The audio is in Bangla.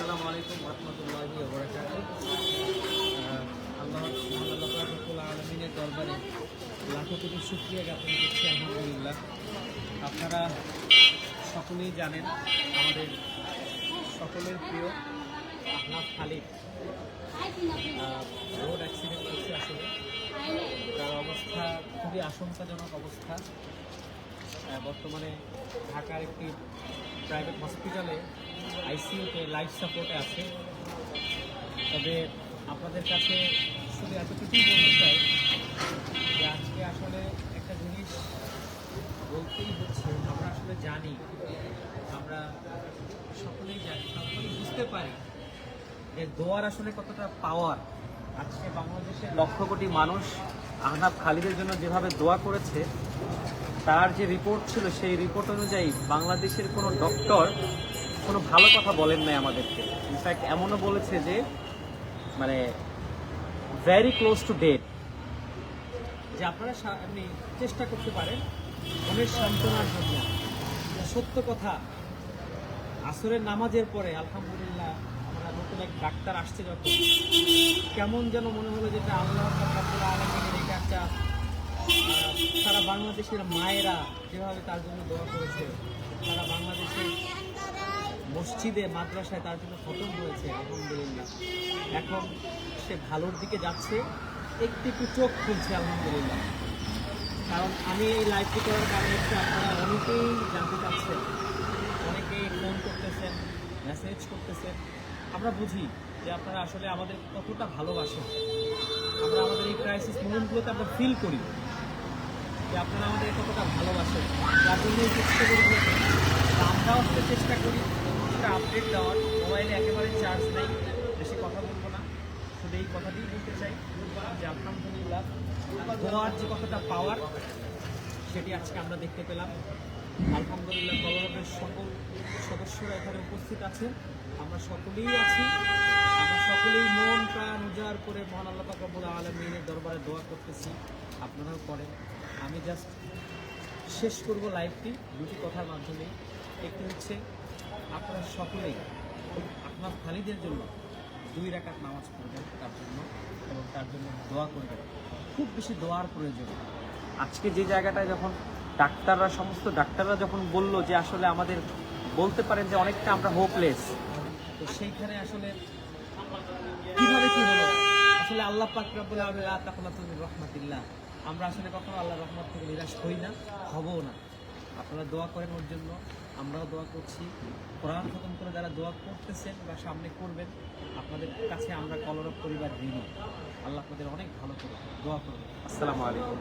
আসসালামু আলাইকুম রহমতুল্লাহি আল্লাহ রব্বুল আলমিনের দরবারে লাখো কোটি শুক্রিয়া জ্ঞাপন করছি, আলহামদুলিল্লাহ। আপনারা সকলেই জানেন আমাদের সকলের প্রিয় আহনাফ খালিদ রোড অ্যাক্সিডেন্ট হয়েছে আসলে। তার অবস্থা খুবই আশঙ্কাজনক অবস্থা। বর্তমানে ঢাকার একটি প্রাইভেট হসপিটালে আইসিইউতে লাইফ সাপোর্টে আছে। তবে আপনাদের কাছে শুধু এতটুকুই বলতে চাই যে আজকে আসলে একটা জিনিস বলতেই হচ্ছে, আমরা আসলে জানি, আমরা সকলেই জানি, সকলেই বুঝতে পারি যে দোয়ার আসলে কতটা পাওয়ার আজকে বাংলাদেশের লক্ষ কোটি মানুষ আহনাব খালিদের জন্য যেভাবে দোয়া করেছে, তার যে রিপোর্ট ছিল সেই রিপোর্ট অনুযায়ী বাংলাদেশের কোনো ডক্টর কোনো ভালো কথা বলেন নাই আমাদেরকে। ইনফ্যাক্ট এমনও বলেছে যে মানে ভেরি ক্লোজ টু ডেট যে আপনারা এমনি চেষ্টা করতে পারেন মনের সান্ত্বনার জন্য। সত্য কথা। আসরের নামাজের পরে, আলহামদুলিল্লাহ, আমরা নতুন এক ডাক্তার আসছে যখন। কেমন যেন মনে হলো যেটা আল্লাহ একটা সারা বাংলাদেশের মায়েরা যেভাবে তার জন্য দোয়া করেছে, সারা বাংলাদেশের মসজিদে মাদ্রাসায় তার জন্য খতম হয়েছে, আলহামদুলিল্লাহ। এখন সে ভালোর দিকে যাচ্ছে, একটু একটু চোখ খুলছে, আলহামদুলিল্লাহ। কারণ আমি এই লাইভটি করার কারণে হচ্ছে আপনারা অনেকেই জানতে চাচ্ছেন, অনেকেই ফোন করতেছেন মেসেজ করতেছেন। আমরা বুঝি যে আপনারা আসলে আমাদের কতটা ভালোবাসেন। আমরা আমাদের এই ক্রাইসিস মোমেন্টগুলোতে আমরা ফিল করি যে আপনারা আমাদের কতটা ভালোবাসেন। যার জন্য এই চেষ্টা করি। আমরাও চেষ্টা করি কিছুটা আপডেট দেওয়ার মোবাইলে একেবারে চার্জ নেই, বেশি কথা বলব না। শুধু এই কথাটিই বলতে চাই যে আলহামদুলিল্লাহ দোয়ার যে কথাটা পাওয়ার, সেটি আজকে আমরা দেখতে পেলাম। আলহামদুলিল্লাহ কলরবের সকল সদস্যরা এখানে উপস্থিত আছেন। আমরা সকলেই আছি। আমরা সকলেই মন, প্রাণ, উজাড় করে মহান আল্লাহ কাবুল আলমিনের দরবারে দোয়া করতেছি। আপনারাও করেন। আমি জাস্ট শেষ করব লাইভটি দুটি কথার মাধ্যমে। একটি হচ্ছে আপনারা সকলেই আপনার খালিদের জন্য দুই রাকাত নামাজ পড়বেন তার জন্য এবং তার জন্য দোয়া করবেন। খুব বেশি দোয়ার প্রয়োজন আজকে যে জায়গাটায় যখন ডাক্তাররা, সমস্ত ডাক্তাররা যখন বলল যে আসলে আমাদের বলতে পারেন যে অনেকটা আমরা হোপলেস তো সেইখানে আসলে কীভাবে কি হলো? আসলে আল্লাহ পাক রব্বুল আলামিন লা তাকনাতু মির রাহমাতিল্লাহ। আমরা আসলে কখনো আল্লাহর রহমত থেকে নিরাশ হই না, হবও না। আপনারা দোয়া করেন ওর জন্য। আমরাও দোয়া করছি। কোরআন খতম করে যারা দোয়া করতেছেন বা সামনে করবেন, আপনাদের কাছে আমরা কলরব পরিবার ঋণী। আল্লাহ আপনাদের অনেক ভালো করে দোয়া করবেন আসসালামু আলাইকুম।